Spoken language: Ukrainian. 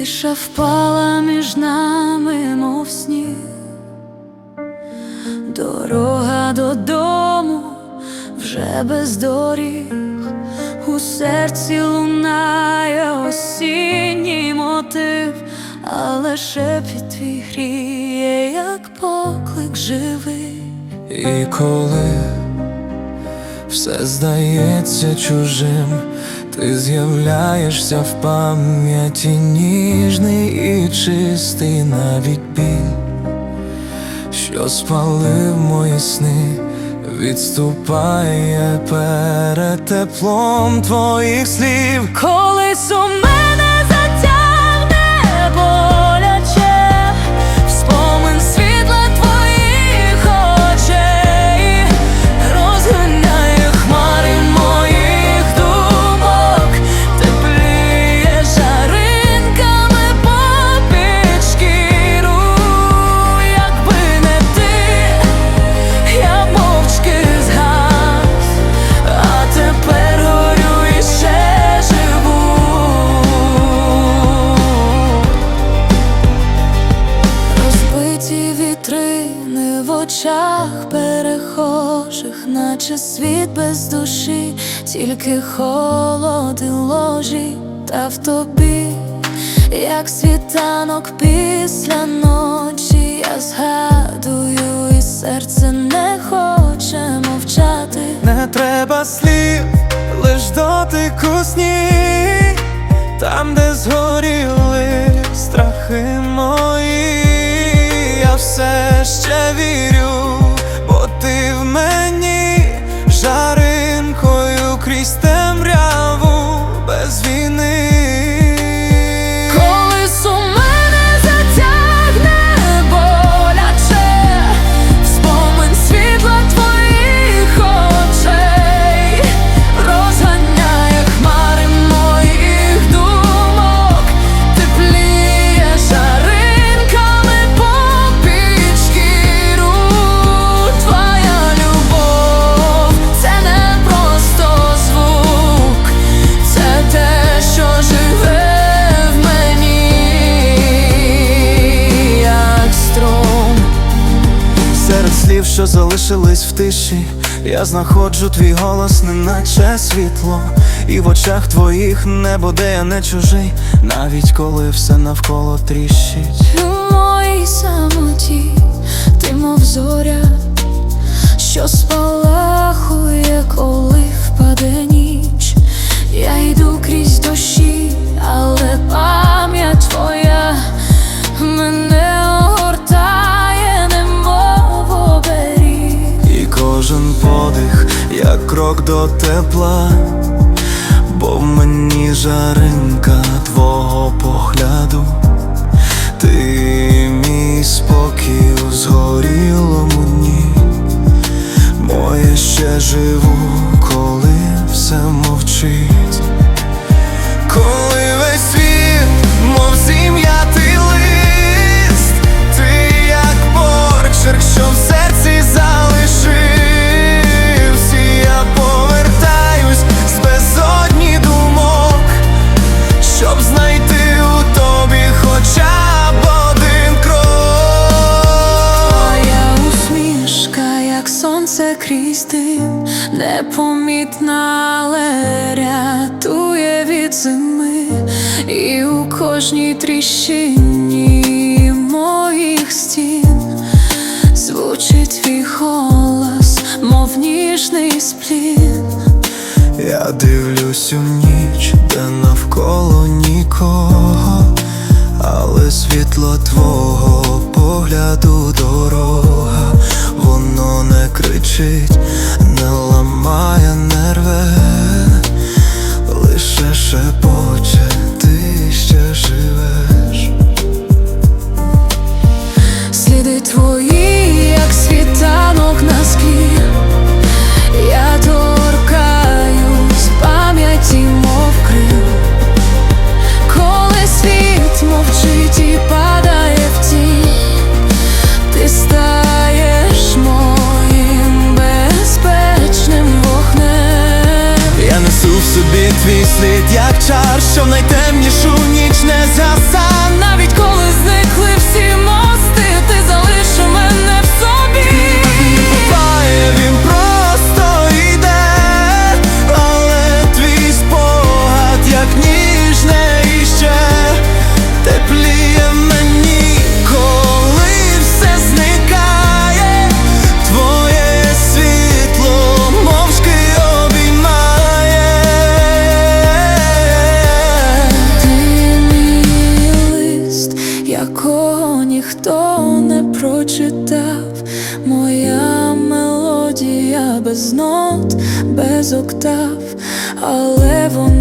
Тиша впала між нами, мов сніг, дорога додому вже без доріг, у серці лунає осінній мотив, але шепіт твій гріє, як поклик живий. І коли все здається чужим, ти з'являєшся в пам'яті ніжний і чистий навіть біль, що спалив мої сни, відступає перед теплом твоїх слів. коли у наче світ без душі, тільки холод і ложі, та в тобі, як світанок після ночі, я згадую, і серце не хоче мовчати. Не треба слів, лиш дотику сніг Там, де згоріли страхи мої, я все ще вірю, бо ти в мені що залишились в тиші, я знаходжу твій голос, неначе світло, і в очах твоїх небо, де я не чужий, навіть коли все навколо тріщить. У моїй самоті ти мов зоря, що спалахує, коли впаде до тепла, бо в мені жаринка сонце крізь дим, непомітна, але рятує від зими, і у кожній тріщині моїх стін звучить твій голос, мов ніжний сплін. Я дивлюсь у ніч, де навколо нікого, але світло твого погляду дорога, воно не кричить, не ламає нерви, лише шепоче, твій слід, як чар, що в якого ніхто не прочитав, моя мелодія без нот, без октав, але вона.